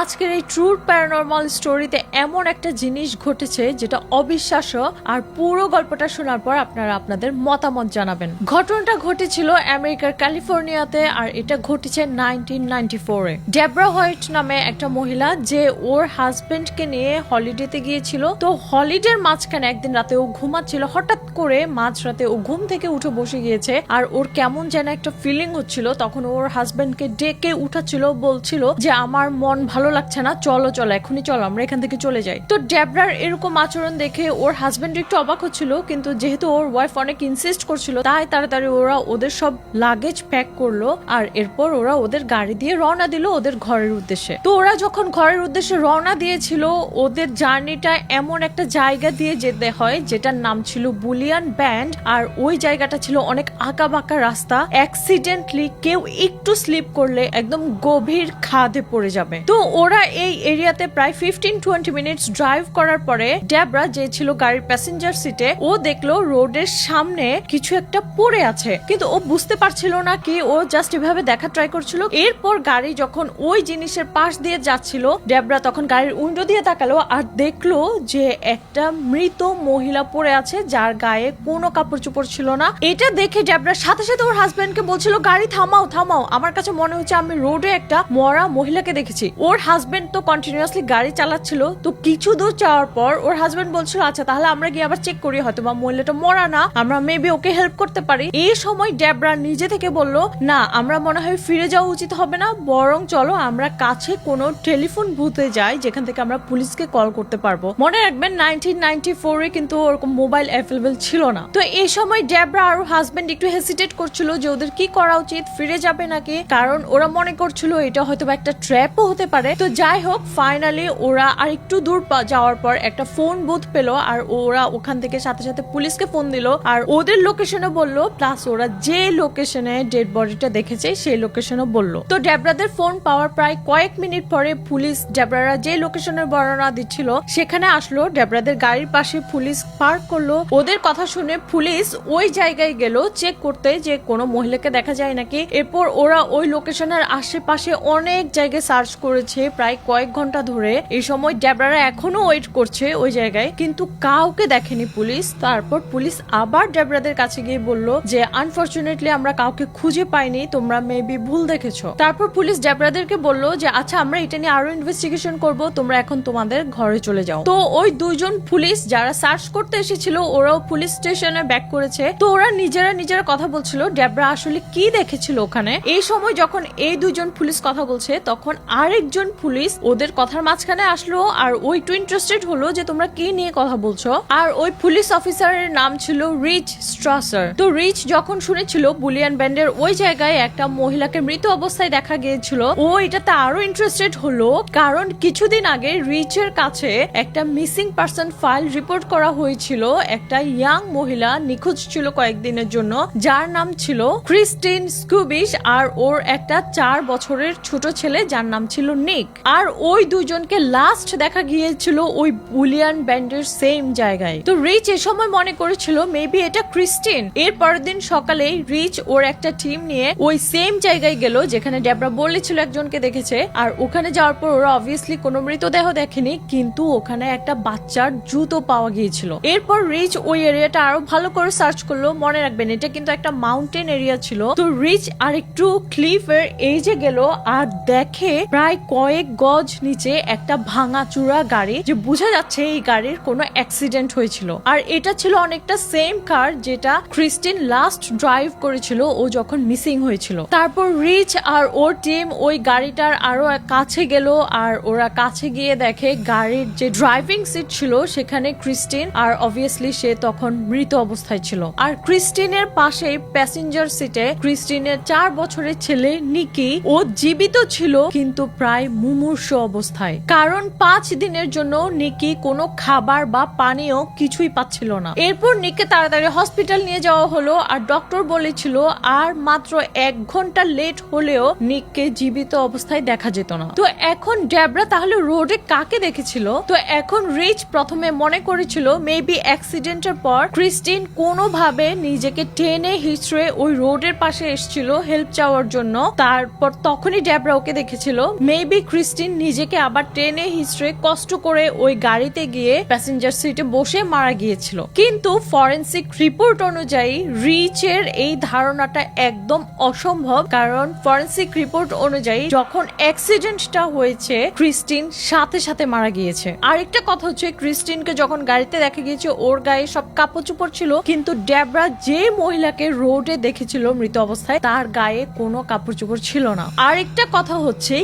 আজকের এই ট্রুর প্যারানর্মাল স্টোরিতে এমন একটা জিনিস ঘটেছে যেটা অবিশ্বাস্য আর পুরো গল্পটা শোনার পর আপনারা আপনাদের মতামত জানাবেন। ঘটনাটা ঘটেছিল আমেরিকার ক্যালিফোর্নিয়াতে আর এটা ঘটেছে নাইনটিন নাইনটি ফোরে। ডেবরা হোয়াইট নামে একটা মহিলা যে ওর হাজবেন্ডকে নিয়ে হলিডেতে গিয়েছিল। তো হলিডের মাঝখানে একদিন রাতে ও ঘুমাচ্ছিল, হঠাৎ করে মাঝরাতে ও ঘুম থেকে উঠে বসে গিয়েছে আর ওর কেমন যেন একটা ফিলিং হচ্ছিল, তখন ওর হাজবেন্ডকে ডেকে উঠাচ্ছিল, বলছিল যে, আমার মন ভালো লাগছে না, চলো চলো, এখনই চলো, আমরা এখান থেকে চলে যাই। তো ডেবরার এরকম আচরণ দেখে ওর হাজবেন্ড একটু অবাক হচ্ছিল, কিন্তু যেহেতু ওর ওয়াইফ অনেক ইনসিস্ট করছিল, তাই তাড়াতাড়ি ওরা ওদের সব লাগেজ প্যাক করল আর এরপর ওরা ওদের গাড়ি দিয়ে রওনা দিল ওদের ঘরের উদ্দেশ্যে। তো ওরা যখন ঘরের উদ্দেশ্যে রওনা দিয়েছিল, ওদের জার্নিটা এমন একটা জায়গা দিয়ে যেতে হয়, যেটার নাম ছিল বুলিয়ান ব্যান্ড, আর ওই জায়গাটা ছিল অনেক আঁকা বাঁকা রাস্তা। অ্যাক্সিডেন্টলি কেউ একটু স্লিপ করলে একদম গভীর খাদে পড়ে যাবে। তো ওরা এই এরিয়াতে প্রায় ফিফটিন টোয়েন্টি মিনিটস ড্রাইভ করার পরে ড্যাবরা যে ছিল গাড়ির প্যাসেঞ্জার সিটে ও দেখল রোডের সামনে কিছু একটা পড়ে আছে। কিন্তু ও বুঝতে পারছিল না কি ও জাস্ট এভাবে দেখা ট্রাই করছিল। এরপর গাড়ি যখন ওই জিনিসের পাশ দিয়ে যাচ্ছিল, ড্যাবরা তখন গাড়ির উইন্ডো দিয়ে তাকালো আর দেখল যে একটা মৃত মহিলা পড়ে আছে যার গায়ে কোনো কাপড় চোপড় ছিল না। এটা দেখে ড্যাবরার সাথে সাথে ওর হাজবেন্ডকে বলছিল, গাড়ি থামাও থামাও। আমার কাছে মনে হচ্ছে আমি রোডে একটা মরা মহিলাকে দেখেছি। ওর হাজবেন্ড তো কন্টিনিউয়াসলি গাড়ি চালাচ্ছিল, তো কিছু দূর যাওয়ার পর ওর হাজবেন্ড বলছিল আচ্ছা তাহলে আমরা গিয়ে আবার চেক করি হয়তো বা মহিলাটা মরা না, আমরা মেবি ওকে হেল্প করতে পারি। এই সময় ড্যাবরা নিজে থেকে বলল, না, আমরা মনে হয় ফিরে যাওয়া উচিত হবে না, বরং চলো আমরা কাছে কোনো টেলিফোন বুথে যাই, যেখান থেকে আমরা পুলিশকে কল করতে পারব। মনে রাখবেন নাইনটিন নাইনটি ফোরে কিন্তু ওরকম মোবাইল অ্যাভেলেবেল ছিল না। তো এই সময় ড্যাবরা আর হাজবেন্ড একটু হেসিটেট করছিল যে, ওদের কি করা উচিত? ফিরে যাবে নাকি? কারণ ওরা মনে করছিল, এটা হয়তো একটা ট্র্যাপও হতে পারে তো যাই হোক ফাইনালি ওরা আর একটু দূর যাওয়ার পর একটা ফোন বুথ পেল আর ওরা ওখান থেকে সাথে সাথে পুলিশকে ফোন দিল আর ওদের লোকেশনও বলল প্লাস ওরা যে লোকেশনে ডেড বডিটা দেখেছে সেই লোকেশনও বলল। তো ড্যাবরাদের ফোন পাওয়ার প্রায় কয়েক মিনিট পরে পুলিশ ড্যাবরারা যে লোকেশনের বর্ণনা দিচ্ছিল, সেখানে আসলো ড্যাবরাদের গাড়ির পাশে পুলিশ পার্ক করল। ওদের কথা শুনে পুলিশ ওই জায়গায় গেল চেক করতে যে কোনো মহিলাকে দেখা যায় নাকি। এরপর ওরা ওই লোকেশনের আশেপাশে অনেক জায়গায় সার্চ করেছে। প্রায় কয়েক ঘণ্টা ধরে এই সময় ড্যাবরারা এখনও ওয়েট করছে ওই জায়গায়। কিন্তু কাউকে দেখেনি পুলিশ। তারপর পুলিশ আবার ড্যাবরাদের কাছে গিয়ে বলল যে আনফরচুনেটলি আমরা কাউকে খুঁজে পাইনি, তোমরা মেবি ভুল দেখেছ। তারপর পুলিশ ড্যাবরাদেরকে বলল যে আচ্ছা আমরা এটা নিয়ে আরও ইনভেস্টিগেশন করব। তোমরা এখন তোমাদের ঘরে চলে যাও। তো ওই দুইজন পুলিশ যারা সার্চ করতে এসেছিল, ওরাও পুলিশ স্টেশনে ব্যাক করেছে। তো ওরা নিজেরা নিজেরা কথা বলছিল, ড্যাবরা আসলে কি দেখেছিল ওখানে? এই সময় যখন এই দুজন পুলিশ কথা বলছে, তখন আরেকজন পুলিশ ওদের কথার মাঝখানে আসলো আর ওই একটু ইন্টারেস্টেড হলো যে তোমরা কি নিয়ে কথা বলছো। আর ওই পুলিশ অফিসারের নাম ছিল রিচ স্ট্রাসার। তো রিচ যখন শুনেছিল বুলিয়ান ব্যান্ডের ওই জায়গায় একটা মহিলাকে মৃত অবস্থায় দেখা গিয়েছিল, ও এটাতে আরও ইন্টারেস্টেড হলো কারণ কিছুদিন আগে রিচের কাছে একটা মিসিং পার্সন ফাইল রিপোর্ট করা হয়েছিল। একটা ইয়াং মহিলা নিখোঁজ ছিল কয়েকদিনের জন্য, যার নাম ছিল ক্রিস্টিন স্কুবিশ আর ওর একটা চার বছরের ছোট ছেলে যার নাম ছিল নিক আর ওই দুজনকে লাস্ট দেখা গিয়েছিল ওই বুলিয়ান ব্যান্ডের সেম জায়গায়। তো রিচ এ সময় মনে করেছিল মেবি এটা ক্রিস্টিন এর পরের দিন সকালেই রিচ ওর একটা টিম নিয়ে ওই সেম জায়গায় গেল, যেখানে ডেবরা বলেছিল একজনকে দেখেছে। আর ওখানে যাওয়ার পর ওরা অবভিয়াসলি কোনো মৃতদেহ দেখেনি, কিন্তু ওখানে একটা বাচ্চার জুতো পাওয়া গিয়েছিল। এরপর রিচ ওই এরিয়াটা আরও ভালো করে সার্চ করল, মনে রাখবেন, এটা কিন্তু একটা মাউন্টেন এরিয়া ছিল। তো রিচ আর একটু ক্লিফের এই যে গেল, আর দেখে প্রায় কয়েক গজ নিচে একটা ভাঙা চূড়া গাড়ি যে বোঝা যাচ্ছে এই গাড়ির কোনো অ্যাক্সিডেন্ট হয়েছিল। আর এটা ছিল অনেকটা সেম কার যেটা ক্রিস্টিন লাস্ট ড্রাইভ করেছিল, ও যখন মিসিং হয়েছিল। তারপর রিচ আর ওর টিম ওই গাড়িটার আরও কাছে গেল, আর ওরা কাছে গিয়ে দেখে গাড়ির যে ড্রাইভিং সিট ছিল, সেখানে ক্রিস্টিন আর অবভিয়াসলি সে তখন মৃত অবস্থায় ছিল। আর ক্রিস্টিনের পাশে প্যাসেঞ্জার সিটে ক্রিস্টিনের চার বছরের ছেলে নিকি ও জীবিত ছিল, কিন্তু প্রায় মুমূর্ষ অবস্থায়। কারণ পাঁচ দিনের জন্য নিকি কোনো খাবার বা পানীয় কিছুই পাচ্ছিল না। এরপর নিককে তাড়াতাড়ি হসপিটাল নিয়ে যাওয়া হলো আর ডক্টর বলেছিল, আর মাত্র এক ঘণ্টা লেট হলেও নিককে জীবিত অবস্থায় দেখা যেত না। তো এখন ড্যাবরা তাহলে রোডে কাকে দেখেছিল? তো এখন রিচ প্রথমে মনে করেছিল মেবি অ্যাক্সিডেন্টের পর ক্রিস্টিন কোনোভাবে নিজেকে টেনে হিচড়ে ওই রোডের পাশে এসেছিল হেল্প চাওয়ার জন্য। তারপর তখনই ড্যাবরা ওকে দেখেছিল মেবি ক্রিস্টিন নিজেকে আবার টেনে হিচড়ে কষ্ট করে ওই গাড়িতে গিয়ে প্যাসেঞ্জার সিটে বসে মারা গিয়েছিল। কিন্তু ফরেন্সিক রিপোর্ট অনুযায়ী রিচের এই ধারণাটা একদম অসম্ভব, কারণ ফরেন্সিক রিপোর্ট অনুযায়ী যখন অ্যাক্সিডেন্টটা হয়েছে, ক্রিস্টিন সাথে সাথে মারা গিয়েছে। আরেকটা কথা হচ্ছে, ক্রিস্টিনকে যখন গাড়িতে দেখা গিয়েছে, ওর গায়ে সব কাপড় চোপড় ছিল, কিন্তু ড্যাবরা যে মহিলাকে রোডে দেখেছিল মৃত অবস্থায়, তার গায়ে কোনো কাপড় চোপড় ছিল না। আরেকটা কথা হচ্ছে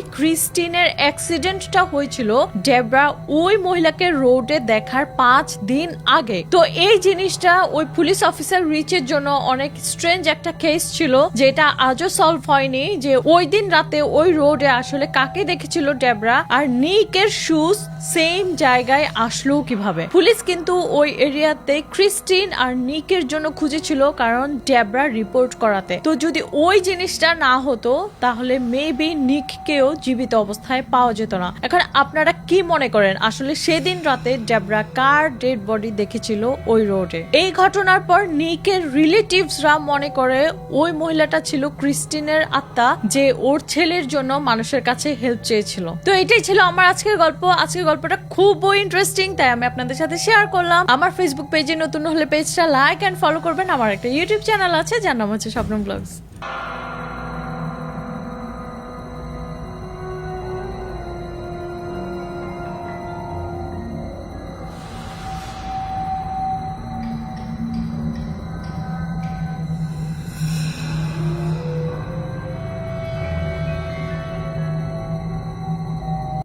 ক্রিস্টিনের অ্যাক্সিডেন্টটা হয়েছিল ডেবরা ওই মহিলাকে রোডে দেখার পাঁচ দিন আগে। তো এই জিনিসটা ওই পুলিশ অফিসার রিচের জন্য অনেক স্ট্রেঞ্জ একটা কেস ছিল, যেটা আজও সলভ হয়নি, যে ওই দিন রাতে ওই রোডে আসলে কাকে দেখেছিল ডেবরা আর নিকের শুজ সেম জায়গায় আসলো কীভাবে। পুলিশ কিন্তু ওই এরিয়াতে ক্রিস্টিন আর নিকের জন্য খুঁজেছিল কারণ ডেবরা রিপোর্ট করাতে। তো যদি ওই জিনিসটা না হতো, তাহলে মেবি নিককেও জীবিত অবস্থায় পাওয়া যেত না। এখন আপনারা কি মনে করেন? আসলে সেদিন রাতে ডেবরা কার ডেড বডি দেখেছিল ওই রোডে? এই ঘটনার পর নিকের রিলেটিভসরা মনে করে ওই মহিলাটা ছিল ক্রিস্টিনের আত্মা, যে ওর ছেলের জন্য মানুষের কাছে হেল্প চেয়েছিল। তো এটাই ছিল আমার আজকের গল্প। আজকের গল্পটা খুবই ইন্টারেস্টিং তাই আমি আপনাদের সাথে শেয়ার করলাম। আমার ফেসবুক পেজে নতুন হলে পেজটা লাইক এন্ড ফলো করবেন। আমার একটা ইউটিউব চ্যানেল আছে, যার নাম হচ্ছে স্বপ্ন ব্লগস